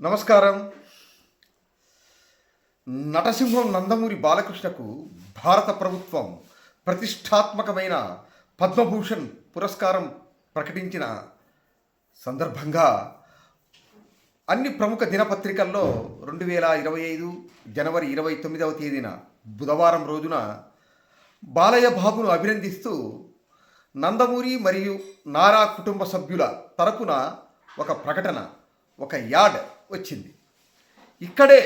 నమస్కారం. నటసింహం నందమూరి బాలకృష్ణకు భారత ప్రభుత్వం ప్రతిష్టాత్మకమైన పద్మభూషణ్ పురస్కారం ప్రకటించిన సందర్భంగా అన్ని ప్రముఖ దినపత్రికల్లో రెండు వేల ఇరవై ఐదు జనవరి ఇరవై తొమ్మిదవ తేదీన బుధవారం రోజున బాలయ్య బాబును అభినందిస్తూ నందమూరి మరియు నారా కుటుంబ సభ్యుల తరపున ఒక ప్రకటన ఒక యాడ్ వచ్చింది. ఇక్కడే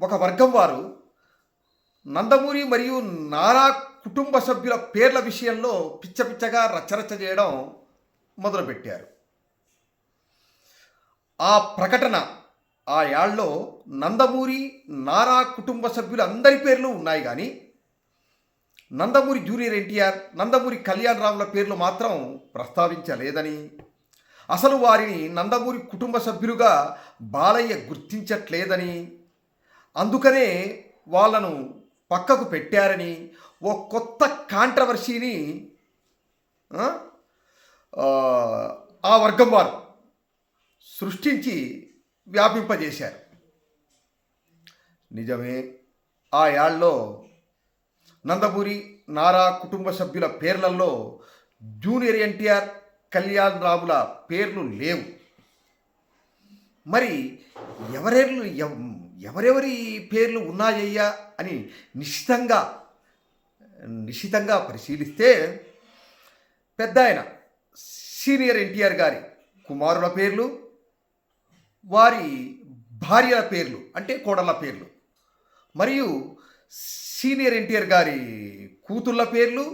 ఒక వర్గం వారు నందమూరి మరియు నారా కుటుంబ సభ్యుల పేర్ల విషయంలో పిచ్చ పిచ్చగా రచ్చరచ్చ చేయడం మొదలుపెట్టారు. ఆ ప్రకటన ఆ యాళ్ళలో నందమూరి నారా కుటుంబ సభ్యులు అందరి పేర్లు ఉన్నాయి కానీ నందమూరి జూనియర్ ఎన్టీఆర్ నందమూరి కళ్యాణ్ రావుల పేర్లు మాత్రం ప్రస్తావించలేదని అసలు వారిని నందమూరి కుటుంబ సభ్యులుగా బాలయ్య గుర్తించట్లేదని అందుకనే వాళ్ళను పక్కకు పెట్టారని ఓ కొత్త కాంట్రవర్సీని ఆ, ఆ వర్గం వారు సృష్టించి వ్యాపింపజేశారు. నిజమే ఆ యాళ్ళలో నందమూరి నారా కుటుంబ సభ్యుల పేర్లలో జూనియర్ ఎన్టీఆర్ కళ్యాణ్ రాముల పేర్లు లేవు. మరి ఎవరెర్లు ఎవరెవరి పేర్లు ఉన్నాయ్యా అని నిశ్చితంగా నిశ్చితంగా పరిశీలిస్తే పెద్ద ఆయన సీనియర్ ఎన్టీఆర్ గారి కుమారుల పేర్లు వారి భార్యల పేర్లు అంటే కోడళ్ళ పేర్లు మరియు సీనియర్ ఎన్టీఆర్ గారి కూతుళ్ళ పేర్లు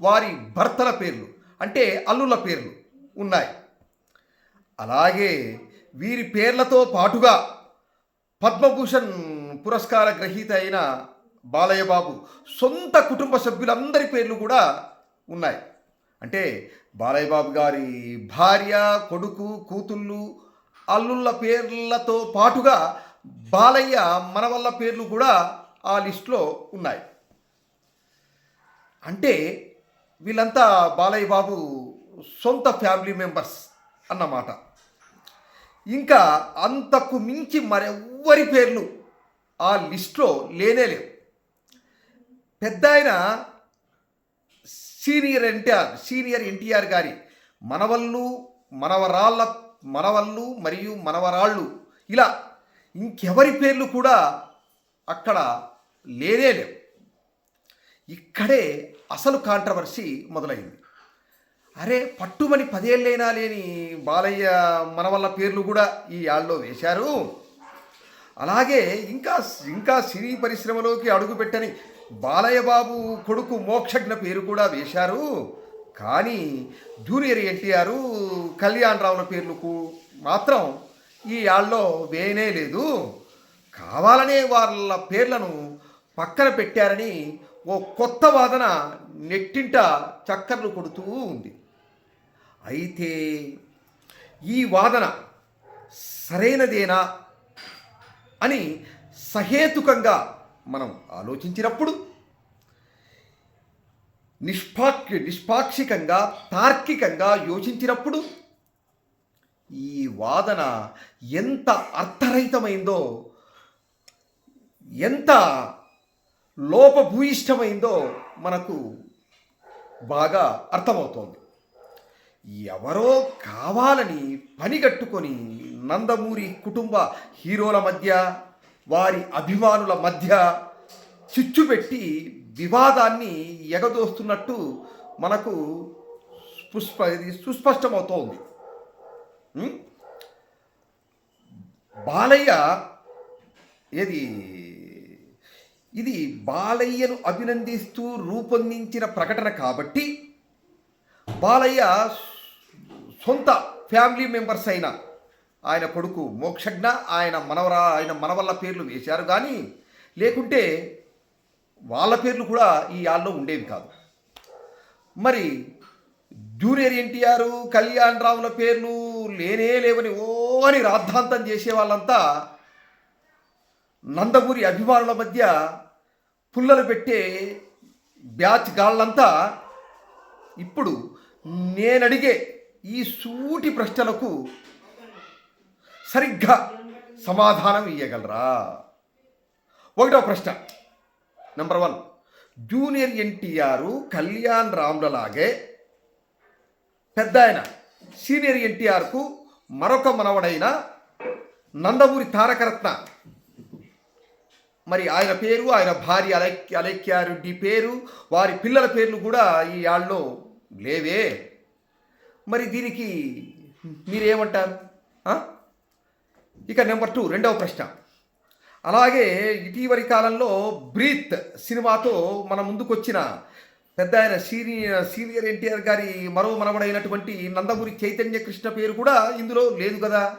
వారి భర్తల పేర్లు అంటే అల్లుల పేర్లు ఉన్నాయి. అలాగే వీరి పేర్లతో పాటుగా పద్మభూషణ్ పురస్కార గ్రహీత అయిన బాలయ్య బాబు సొంత కుటుంబ సభ్యులందరి పేర్లు కూడా ఉన్నాయి. అంటే బాలయ్య బాబు గారి భార్య కొడుకు కూతుళ్ళు అల్లుళ్ళ పేర్లతో పాటుగా బాలయ్య మనవల్ల పేర్లు కూడా ఆ లిస్టులో ఉన్నాయి. అంటే వీళ్ళంతా బాలయ్య బాబు సొంత ఫ్యామిలీ మెంబర్స్ అన్నమాట. ఇంకా అంతకు మించి మరెవ్వరి పేర్లు ఆ లిస్ట్లో లేనే లేవు. పెద్ద ఆయన సీనియర్ ఎన్టీఆర్ సీనియర్ ఎన్టీఆర్ గారి మనవళ్ళు మనవరాళ్ళ మనవళ్ళు మరియు మనవరాళ్ళు ఇలా ఇంకెవరి పేర్లు కూడా అక్కడ లేనే లేవు. ఇక్కడే అసలు కాంట్రవర్సీ మొదలైంది. అరే పట్టుమని పదేళ్ళైనా లేని బాలయ్య మనవల్ల పేర్లు కూడా ఈ యాళ్ళలో వేశారు. అలాగే ఇంకా ఇంకా సినీ పరిశ్రమలోకి అడుగుపెట్టని బాలయ్య బాబు కొడుకు మోక్షజ్ఞ పేరు కూడా వేశారు. కానీ జూనియర్ ఎన్టీఆర్ కళ్యాణ్ రావుల పేర్లకు మాత్రం ఈ యాళ్ళలో వేయనే లేదు. కావాలనే వాళ్ళ పేర్లను పక్కన పెట్టారని ఓ కొత్త వాదన నెట్టింట చక్కర్లు కొడుతూ ఉంది. అయితే ఈ వాదన సరైనదేనా అని సహేతుకంగా మనం ఆలోచించినప్పుడు నిష్పాక్షి నిష్పాక్షికంగా తార్కికంగా యోచించినప్పుడు ఈ వాదన ఎంత అర్థరహితమైందో ఎంత లోపభూయిష్టమైందో మనకు బాగా అర్థమవుతోంది. ఎవరో కావాలని పనిగట్టుకొని నందమూరి కుటుంబ హీరోల మధ్య వారి అభిమానుల మధ్య చిచ్చు పెట్టి వివాదాన్ని ఎగదోస్తున్నట్టు మనకు పుష్ప ఇది సుస్పష్టమవుతోంది. బాలయ్య ఏది? ఇది బాలయ్యను అభినందిస్తూ రూపొందించిన ప్రకటన కాబట్టి బాలయ్య సొంత ఫ్యామిలీ మెంబర్స్ అయిన ఆయన కొడుకు మోక్షజ్ఞ ఆయన మనవరా ఆయన మనవల్ల పేర్లు వేశారు కానీ లేకుంటే వాళ్ళ పేర్లు కూడా ఈ యాల్లో ఉండేవి కాదు. మరి జూనియర్ ఎన్టీఆర్ కళ్యాణ్ రావుల పేర్లు లేనే లేవని ఓ అని రాద్ధాంతం చేసే వాళ్ళంతా నందమూరి అభిమానుల మధ్య పుల్లలు పెట్టే బ్యాచ్ గాళ్ళంతా ఇప్పుడు నేనడిగే ఈ సూటి ప్రశ్నలకు సరిగ్గా సమాధానం ఇవ్వగలరా ఒకటో ప్రశ్న. Number one junior NTR Kalyan రామ్లలాగే పెద్ద ఆయన సీనియర్ ఎన్టీఆర్కు మరొక మనవడైన నందమూరి తారకరత్న మరి ఆయన పేరు ఆయన భార్య అలైక్య అలైక్యారెడ్డి పేరు వారి పిల్లల పేర్లు కూడా ఈ యాళ్ళలో లేవే. మరి దీనికి మీరేమంటారు? ఇక నెంబర్ టూ రెండవ ప్రశ్న. అలాగే ఇటీవలి కాలంలో బ్రీత్ సినిమాతో మన ముందుకొచ్చిన పెద్ద ఆయన సీనియర్ సీనియర్ ఎన్టీఆర్ గారి మరో మనవడైనటువంటి నందమూరి చైతన్య కృష్ణ పేరు కూడా ఇందులో లేదు కదా?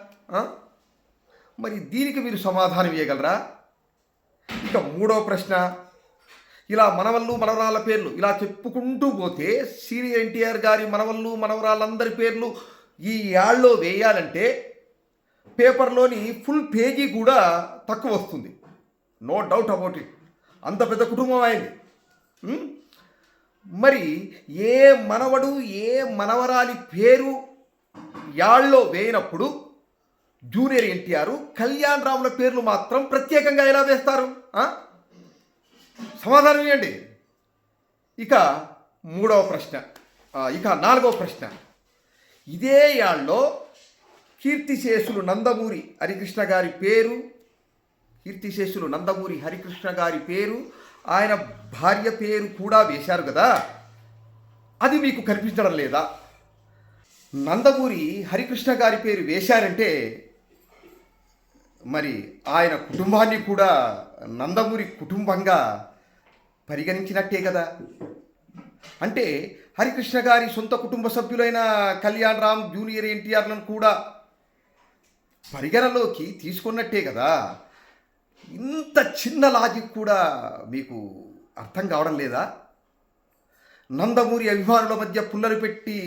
మరి దీనికి మీరు సమాధానం ఇవ్వగలరా ఇక మూడో ప్రశ్న. ఇలా మనవళ్ళు మనవరాళ్ళ పేర్లు ఇలా చెప్పుకుంటూ పోతే సీనియర్ ఎన్టీఆర్ గారి మనవళ్ళు మనవరాళ్ళందరి పేర్లు ఈ యాళ్ళలో వేయాలంటే పేపర్లోని ఫుల్ పేజీ కూడా తక్కువ వస్తుంది. No doubt about it. అంత పెద్ద కుటుంబం అయింది. మరి ఏ మనవడు ఏ మనవరాలి పేరు యాళ్ళలో వేయినప్పుడు జూనియర్ ఎన్టీఆర్ కళ్యాణ్ రాముల పేర్లు మాత్రం ప్రత్యేకంగా ఎలా వేస్తారు? సమాధానం ఇవ్వండి. ఇక మూడవ ప్రశ్న. ఇక నాలుగవ ప్రశ్న. ఇదే యాళ్ళలో కీర్తిశేషులు నందమూరి హరికృష్ణ గారి పేరు కీర్తిశేషులు నందమూరి హరికృష్ణ గారి పేరు ఆయన భార్య పేరు కూడా వేశారు కదా? అది మీకు కనిపించడం లేదా? నందమూరి హరికృష్ణ గారి పేరు వేశారంటే మరి ఆయన కుటుంబాన్ని కూడా నందమూరి కుటుంబంగా పరిగణించినట్టే కదా? అంటే హరికృష్ణ గారి సొంత కుటుంబ సభ్యులైన కళ్యాణ్ రామ్ జూనియర్ ఎన్టీఆర్లను కూడా పరిగణలోకి తీసుకున్నట్టే కదా? ఇంత చిన్న లాజిక్ కూడా మీకు అర్థం కావడం లేదా? నందమూరి అభిమానుల మధ్య పుల్లలు పెట్టి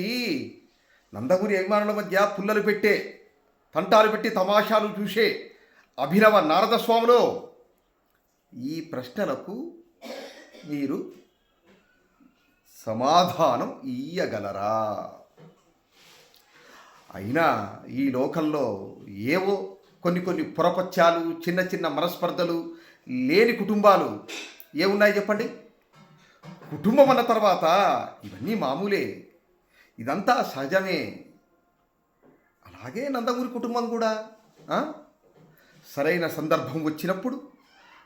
నందమూరి అభిమానుల మధ్య పుల్లలు పెట్టే తంటాలు పెట్టి తమాషాలు చూసే అభినవ నారద స్వాములు ఈ ప్రశ్నలకు మీరు సమాధానం ఇయ్యగలరా? అయినా ఈ లోకంలో ఏవో కొన్ని కొన్ని పురపత్యాలు చిన్న చిన్న మనస్పర్ధలు లేని కుటుంబాలు ఏమున్నాయి చెప్పండి? కుటుంబం అన్న తర్వాత ఇవన్నీ మామూలే. ఇదంతా సహజమే. అలాగే నందమూరి కుటుంబం కూడా సరైన సందర్భం వచ్చినప్పుడు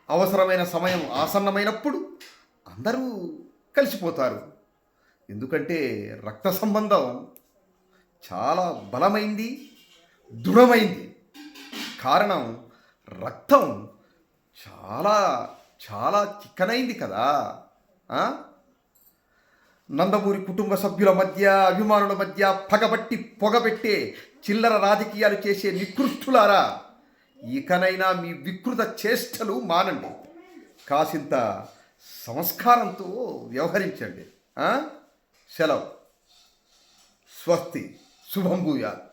అవసరమైన సమయం ఆసన్నమైనప్పుడు అందరూ కలిసిపోతారు. ఎందుకంటే రక్త సంబంధం చాలా బలమైంది దృఢమైంది. కారణం రక్తం చాలా చాలా చిక్కనైంది కదా. నందమూరి కుటుంబ సభ్యుల మధ్య అభిమానుల మధ్య పగబట్టి పొగబెట్టే చిల్లర రాజకీయాలు చేసే నికృష్ఠులారా ఇకనైనా మీ వికృత చేష్టలు మానండి. కాసింత సంస్కారంతో వ్యవహరించండి. సెలవు. స్వస్తి. శుభం భూయాలు